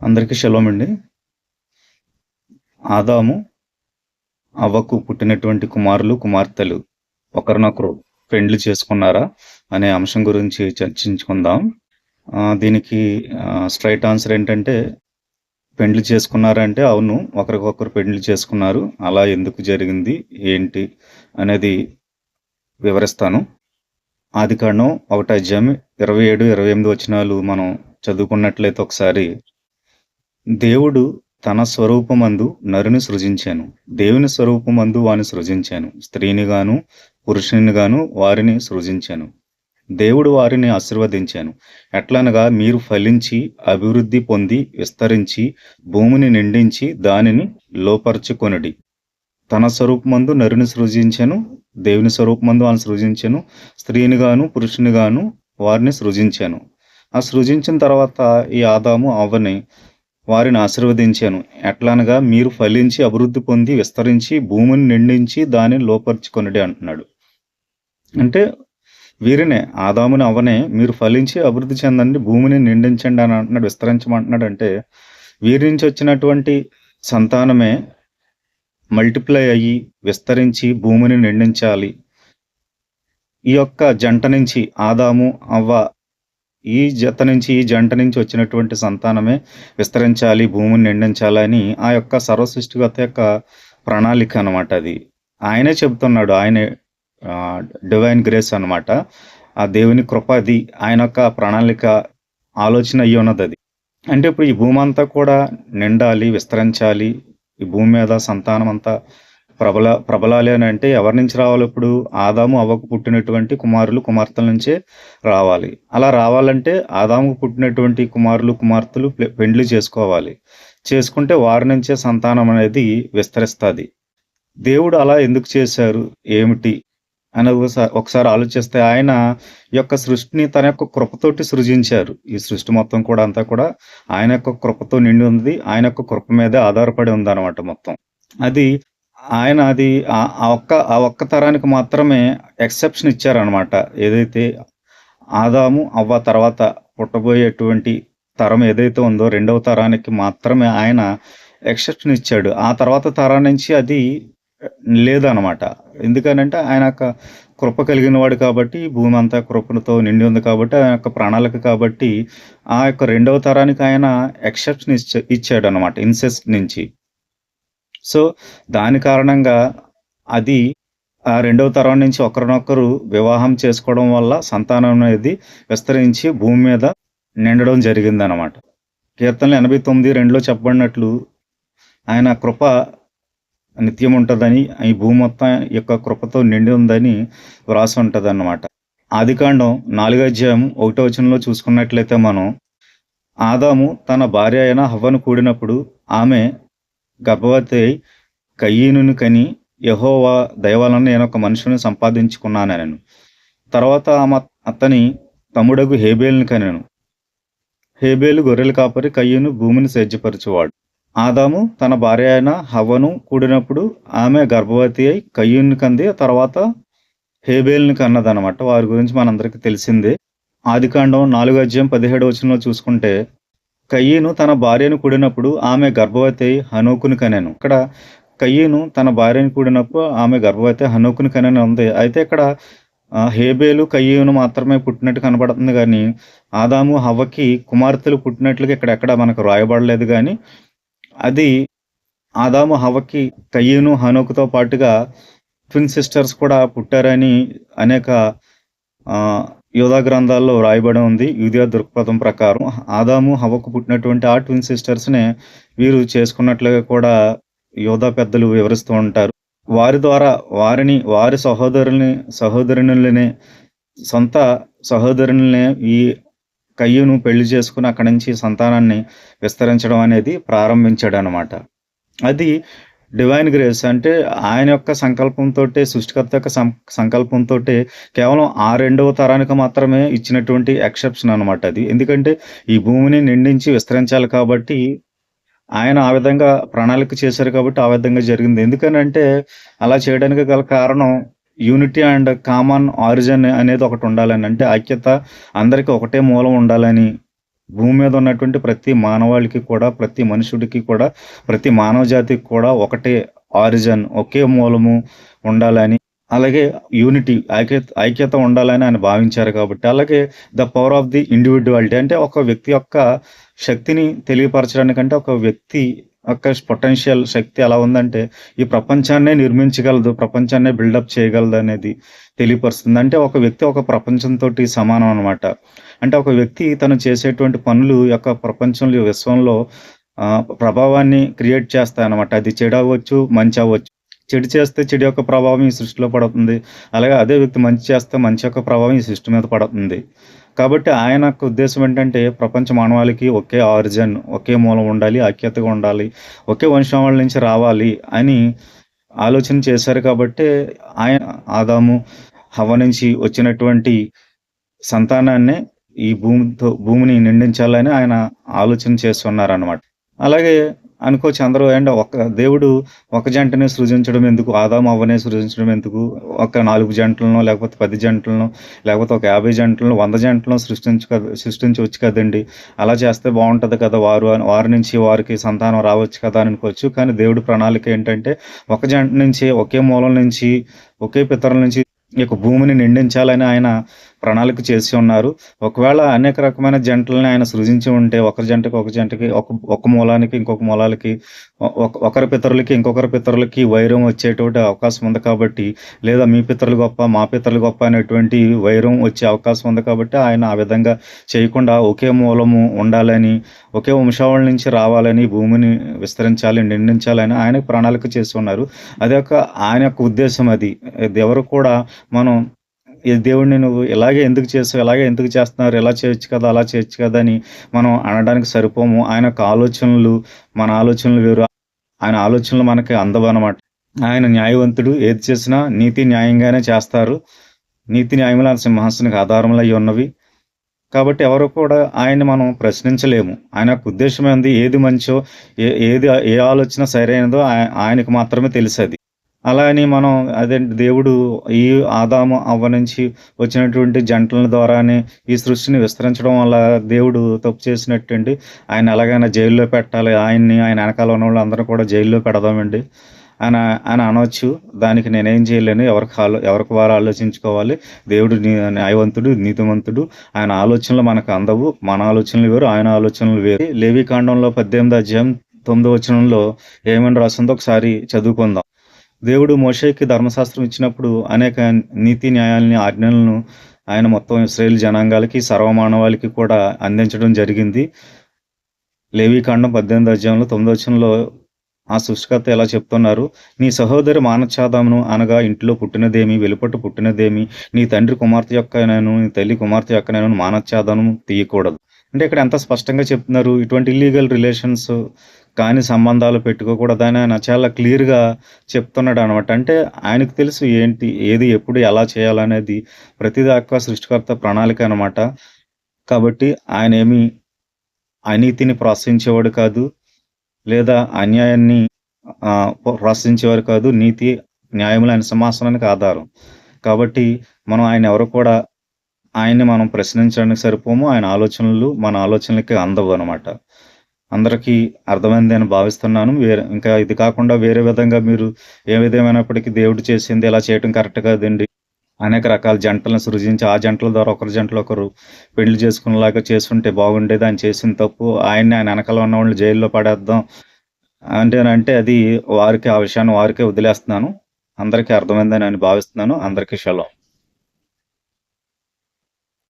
అందరికీ షలోమ్ అండి. ఆదాము అవ్వకు పుట్టినటువంటి కుమారులు కుమార్తెలు ఒకరినొకరు పెండ్లు చేసుకున్నారా అనే అంశం గురించి చర్చించుకుందాం. దీనికి స్ట్రైట్ ఆన్సర్ ఏంటంటే పెండ్లి చేసుకున్నారా అంటే అవును ఒకరికొకరు పెండ్లి చేసుకున్నారు. అలా ఎందుకు జరిగింది ఏంటి అనేది వివరిస్తాను. ఆది కాండం ఒకటి అధ్యాయం ఇరవై ఏడు ఇరవై ఎనిమిది వచ్చినాలు మనం చదువుకున్నట్లయితే ఒకసారి దేవుడు తన స్వరూపమందు నరుని సృజించాను. దేవుని స్వరూపమందు వాని సృజించాను. స్త్రీనిగాను పురుషునిగాను వారిని సృజించాను. దేవుడు వారిని ఆశీర్వదించాను. ఎట్లనగా మీరు ఫలించి అభివృద్ధి పొంది విస్తరించి భూమిని నిండించి దానిని లోపరుచుకొనడి. తన స్వరూపమందు నరుని సృజించాను దేవుని స్వరూపమందు వాని సృజించాను స్త్రీనిగాను పురుషునిగాను వారిని సృజించాను. ఆ సృజించిన తర్వాత ఈ ఆదాము అవ్వని వారిని ఆశీర్వదించాను. ఎట్లనగా మీరు ఫలించి అభివృద్ధి పొంది విస్తరించి భూమిని నిండించి దానిని లోపరుచుకొనడే అంటున్నాడు. అంటే వీరినే ఆదాముని అవనే మీరు ఫలించి అభివృద్ధి చెందండి భూమిని నిండించండి అని అంటున్నాడు విస్తరించమంటున్నాడు అంటే వీరి నుంచి వచ్చినటువంటి సంతానమే మల్టిప్లై అయ్యి విస్తరించి భూమిని నిండించాలి. ఈ యొక్క జంట నుంచి ఆదాము అవ్వ ఈ జత నుంచి ఈ జంట నుంచి వచ్చినటువంటి సంతానమే విస్తరించాలి భూమిని నిండించాలని ఆ యొక్క సర్వసృష్టిగత యొక్క ప్రణాళిక అనమాట అది. ఆయనే చెబుతున్నాడు ఆయనే డివైన్ గ్రేస్ అన్నమాట. ఆ దేవుని కృప అది ఆయన యొక్క ప్రణాళిక ఆలోచన అయ్యి ఉన్నది అది. అంటే ఇప్పుడు ఈ భూమి అంతా కూడా నిండాలి విస్తరించాలి ఈ భూమి మీద సంతానం అంతా ప్రబల ప్రబలాలి అని అంటే ఎవరి నుంచి రావాలి ఇప్పుడు? ఆదాము అవ్వకు పుట్టినటువంటి కుమారులు కుమార్తెల నుంచే రావాలి. అలా రావాలంటే ఆదాముకు పుట్టినటువంటి కుమారులు కుమార్తెలు పెండ్లు చేసుకోవాలి. చేసుకుంటే వారి నుంచే సంతానం అనేది విస్తరిస్తుంది. దేవుడు అలా ఎందుకు చేశారు? ఏమిటి? అని ఒకసారి ఒకసారి ఆలోచిస్తే ఆయన ఈ యొక్క సృష్టిని తన యొక్క కృపతోటి సృజించారు. ఈ సృష్టి మొత్తం కూడా అంతా కూడా ఆయన యొక్క కృపతో నిండి ఉంది. ఆయన యొక్క కృప మీదే ఆధారపడి ఉంది అనమాట మొత్తం. అది ఆయన అది ఆ ఒక్క ఆ ఒక్క తరానికి మాత్రమే ఎక్సెప్షన్ ఇచ్చారనమాట ఏదైతే ఆదాము అవ్వ తర్వాత పుట్టబోయేటువంటి తరం ఏదైతే ఉందో రెండవ తరానికి మాత్రమే ఆయన ఎక్సెప్షన్ ఇచ్చాడు. ఆ తర్వాత తరం నుంచి అది లేదనమాట ఎందుకనంటే ఆయన యొక్క కృప కలిగిన వాడు కాబట్టి భూమి అంతా కృపణతో నిండి ఉంది కాబట్టి ఆయన యొక్క ప్రణాళిక కాబట్టి ఆ యొక్క రెండవ తరానికి ఆయన ఎక్సెప్షన్ ఇచ్చా ఇచ్చాడు అనమాట ఇన్సెస్ట్ నుంచి. సో దాని కారణంగా అది ఆ రెండవ తరం నుంచి ఒకరినొకరు వివాహం చేసుకోవడం వల్ల సంతానం అనేది విస్తరించి భూమి మీద నిండడం జరిగిందనమాట కీర్తనలు ఎనభై తొమ్మిది రెండులో చెప్పబడినట్లు ఆయన కృప నిత్యం ఉంటుందని ఈ భూమి మొత్తం యొక్క కృపతో నిండి ఉందని వ్రాసి ఉంటుంది అన్నమాట ఆదికాండం నాలుగో అధ్యాయం ఒకటో వచనంలో చూసుకున్నట్లయితే మనం ఆదాము తన భార్య అయిన హవ్వను కూడినప్పుడు ఆమె గర్భవతి అయి కని యహోవా దయవలన నేను ఒక మనుషుని సంపాదించుకున్నాను నేను తర్వాత ఆమె అతని తమ్ముడగు హేబేల్ని కనెను. హేబేలు గొర్రెలు కాపరి కయ్యను భూమిని సేద్యపరచువాడు. ఆదాము తన భార్య అయిన హవ్వను కూడినప్పుడు ఆమె గర్భవతి అయి కయ్యూని కంది తర్వాత హేబేల్ని కన్నదనమాట. వారి గురించి మనందరికీ తెలిసిందే. ఆదికాండం నాలుగు అధ్యాయం పదిహేడు వచనంలో చూసుకుంటే కయ్యను తన భార్యను కూడినప్పుడు ఆమె గర్భవతి అయి కనెను. ఇక్కడ కయ్యను తన భార్యను కూడినప్పుడు ఆమె గర్భవతి అయి కనెను ఉంది. అయితే ఇక్కడ హేబేలు కయ్యూను మాత్రమే పుట్టినట్టు కనబడుతుంది కానీ ఆదాము హవ్వకి కుమార్తెలు పుట్టినట్లుగా ఇక్కడ ఎక్కడ మనకు రాయబడలేదు కానీ అది ఆదాము హవ్వకి కయ్యూను హనోకుతో పాటుగా ట్విన్ సిస్టర్స్ కూడా పుట్టారని అనేక యోధా గ్రంథాల్లో వ్రాయబడి ఉంది. యూదియా దృక్పథం ప్రకారం ఆదాము హవ్వకు పుట్టినటువంటి ఆ ట్విన్ సిస్టర్స్నే వీరు చేసుకున్నట్లుగా కూడా యోధా పెద్దలు వివరిస్తూ ఉంటారు. వారి ద్వారా వారిని వారి సహోదరుల్ని సహోదరునులనే సొంత సహోదరులనే ఈ కయ్యను పెళ్ళి చేసుకుని అక్కడి నుంచి సంతానాన్ని విస్తరించడం అనేది ప్రారంభించాడు అనమాట అది డివైన్ గ్రేస్ అంటే ఆయన యొక్క సంకల్పంతో సృష్టికర్త యొక్క సం సంకల్పంతో కేవలం ఆ రెండవ తరానికి మాత్రమే ఇచ్చినటువంటి ఎక్సెప్షన్ అనమాట అది. ఎందుకంటే ఈ భూమిని నిండించి విస్తరించాలి కాబట్టి ఆయన ఆ విధంగా ప్రణాళిక చేశారు కాబట్టి ఆ విధంగా జరిగింది. ఎందుకనంటే అలా చేయడానికి గల కారణం యూనిటీ అండ్ కామన్ ఆరిజిన్ అనేది ఒకటి ఉండాలని అంటే ఐక్యత అందరికీ ఒకటే మూలం ఉండాలని భూమి మీద ఉన్నటువంటి ప్రతి మానవాళికి కూడా ప్రతి మనుషుడికి కూడా ప్రతి మానవ జాతికి కూడా ఒకటే ఆరిజన్ ఒకే మూలము ఉండాలని అలాగే యూనిటీ ఐక్యత ఐక్యత ఉండాలని ఆయన భావించారు కాబట్టి. అలాగే the power of the individuality అంటే ఒక వ్యక్తి యొక్క శక్తిని తెలియపరచడానికంటే ఒక వ్యక్తి యొక్క పొటెన్షియల్ శక్తి ఎలా ఉందంటే ఈ ప్రపంచాన్నే నిర్మించగలదు ప్రపంచాన్నే బిల్డప్ చేయగలదు అనేది తెలియపరుస్తుంది. అంటే ఒక వ్యక్తి ఒక ప్రపంచంతో సమానం అనమాట అంటే ఒక వ్యక్తి తను చేసేటువంటి పనులు యొక్క ప్రపంచంలో విశ్వంలో ప్రభావాన్ని క్రియేట్ చేస్తాయన్నమాట అది చెడు అవ్వచ్చు మంచి అవ్వచ్చు. చెడు చేస్తే చెడు యొక్క ప్రభావం ఈ సృష్టిలో పడుతుంది. అలాగే అదే వ్యక్తి మంచి చేస్తే మంచి యొక్క ప్రభావం ఈ సృష్టి మీద పడుతుంది. కాబట్టి ఆయన యొక్క ఉద్దేశం ఏంటంటే ప్రపంచ మానవాళికి ఒకే ఆరిజిన్ ఒకే మూలం ఉండాలి ఐక్యతగా ఉండాలి ఒకే వంశావళి నుంచి రావాలి అని ఆలోచన చేశారు కాబట్టి ఆయన ఆదాము హవ నుంచి వచ్చినటువంటి సంతానాన్ని ఈ భూమితో భూమిని నిండించాలని ఆయన ఆలోచన చేస్తున్నారు అనమాట అలాగే అనుకోవచ్చు అందరూ అండ్ ఒక దేవుడు ఒక జంటనే సృజించడం ఎందుకు? ఆదాము అవ్వనే సృజించడం ఎందుకు? ఒక నాలుగు జంటలను లేకపోతే పది జంటలను లేకపోతే ఒక యాభై జంటలను వంద జంటలను సృష్టించు కదా సృష్టించవచ్చు కదండి? అలా చేస్తే బాగుంటుంది కదా వారు వారి నుంచి వారికి సంతానం రావచ్చు కదా అని అనుకోవచ్చు. కానీ దేవుడి ప్రణాళిక ఏంటంటే ఒక జంట నుంచి ఒకే మూలం నుంచి ఒకే పితరుల నుంచి యొక్క భూమిని నిండించాలని ఆయన ప్రణాళిక చేసి ఉన్నారు. ఒకవేళ అనేక రకమైన జంటలని ఆయన సృజించి ఉంటే ఒక జంటకి ఒక జంటకి ఒక ఒక మూలానికి ఇంకొక మూలాలకి ఒక- ఒకరి పితరులకి ఇంకొకరి పితరులకి వైరం వచ్చేటువంటి అవకాశం ఉంది కాబట్టి లేదా మీ పితరులు గొప్ప మా పితరులు గొప్ప అనేటువంటి వైరం వచ్చే అవకాశం ఉంది కాబట్టి ఆయన ఆ విధంగా చేయకుండా ఒకే మూలము ఉండాలని ఒకే వంశావళి నుంచి రావాలని భూమిని విస్తరించాలి నిండించాలని ఆయన ప్రణాళిక చేసి ఉన్నారు. అది ఒక ఆయన యొక్క ఉద్దేశం అది. ఎవరు కూడా మనం ఈ దేవుడిని నువ్వు ఇలాగే ఎందుకు చేస్తావు ఇలాగే ఎందుకు చేస్తున్నారు ఇలా చేయొచ్చు కదా అలా చేయొచ్చు కదా అని మనం అనడానికి సరిపోము. ఆయన యొక్క ఆలోచనలు మన ఆలోచనలు వేరు. ఆయన ఆలోచనలు మనకి అందవు అనమాట ఆయన న్యాయవంతుడు. ఏది చేసినా నీతి న్యాయంగానే చేస్తారు. నీతి న్యాయములు ఆయన సింహాసనకు ఆధారములు అయి ఉన్నవి. కాబట్టి ఎవరు కూడా ఆయన్ని మనం ప్రశ్నించలేము. ఆయన యొక్క ఉద్దేశం ఏంది? ఏది మంచో ఏ ఏది ఏ ఆలోచన సరైనదో ఆయనకు మాత్రమే తెలుసది. అలా అని మనం అదే దేవుడు ఈ ఆదాము అవ్వ నుంచి వచ్చినటువంటి జంటల ద్వారానే ఈ సృష్టిని విస్తరించడం వల్ల దేవుడు తప్పు చేసినట్టండి. ఆయన ఎలాగైనా జైల్లో పెట్టాలి. ఆయన్ని ఆయన వెనకాల ఉన్న వాళ్ళు అందరూ కూడా జైల్లో పెడదామండి. అని అని అనవచ్చు దానికి నేనేం చేయలేను. ఎవరికి ఆలో ఎవరికి వారు ఆలోచించుకోవాలి. దేవుడు నీ న్యాయవంతుడు నీతివంతుడు ఆయన ఆలోచనలు మనకు అందవు. మన ఆలోచనలు వేరు ఆయన ఆలోచనలు వేరు. లేవి కాండంలో పద్దెనిమిది అధ్యాయం తొమ్మిదో వచనంలో ఏమని రాసిందో ఒకసారి చదువుకుందాం. దేవుడు మోషేకి ధర్మశాస్త్రం ఇచ్చినప్పుడు అనేక నీతి న్యాయాలని ఆజ్ఞలను ఆయన మొత్తం ఇస్రాయేల్ జనాంగాలకి సర్వమానవాళికి కూడా అందించడం జరిగింది. లేవీకాండం పద్దెనిమిది అధ్యాయంలో తొమ్మిది వచనంలో ఆ సృష్టికర్త ఎలా చెప్తున్నారు? నీ సహోదరి మానఛాదమును అనగా ఇంట్లో పుట్టినదేమి వెలుపట్టు పుట్టినదేమి నీ తండ్రి కుమార్తె యొక్క నేను నీ తల్లి కుమార్తె యొక్క నేను మానఛాదనము తీయకూడదు. అంటే ఇక్కడ ఎంత స్పష్టంగా చెప్తున్నారు? ఇటువంటి ఇల్లీగల్ రిలేషన్స్ కానీ సంబంధాలు పెట్టుకోకూడదని ఆయన చాలా క్లియర్గా చెప్తున్నాడు అనమాట అంటే ఆయనకు తెలుసు ఏంటి ఏది ఎప్పుడు ఎలా చేయాలనేది ప్రతిదాకా సృష్టికర్త ప్రణాళిక అనమాట కాబట్టి ఆయన ఏమి అనీతిని ప్రోత్సహించేవాడు కాదు లేదా అన్యాయాన్ని ప్రశ్నించేవారు ప్రోత్సహించేవారు కాదు నీతి న్యాయములు ఆయన సింహాసనానికి ఆధారం. కాబట్టి మనం ఆయన ఎవరు కూడా ఆయన్ని మనం ప్రశ్నించడానికి సరిపోము. ఆయన ఆలోచనలు మన ఆలోచనలకి అందవు అనమాట అందరికీ అర్థమైంది అని భావిస్తున్నాను. వేరే ఇంకా ఇది కాకుండా వేరే విధంగా మీరు ఏ విధమైనప్పటికీ దేవుడు చేసింది ఇలా చేయటం కరెక్ట్ కాదండి. అనేక రకాల జంటలను సృజించి ఆ జంటల ద్వారా ఒకరి జంటలు ఒకరు పెళ్ళి చేసుకునేలాగా చేస్తుంటే బాగుండేది. ఆయన చేసిన తప్పు ఆయన్ని ఆయన వెనకాల ఉన్న వాళ్ళు జైల్లో పడేద్దాం అంటే అంటే అది వారికి ఆ విషయాన్ని వారికే వదిలేస్తున్నాను. అందరికీ అర్థమైందని నేను భావిస్తున్నాను. అందరికీ షలో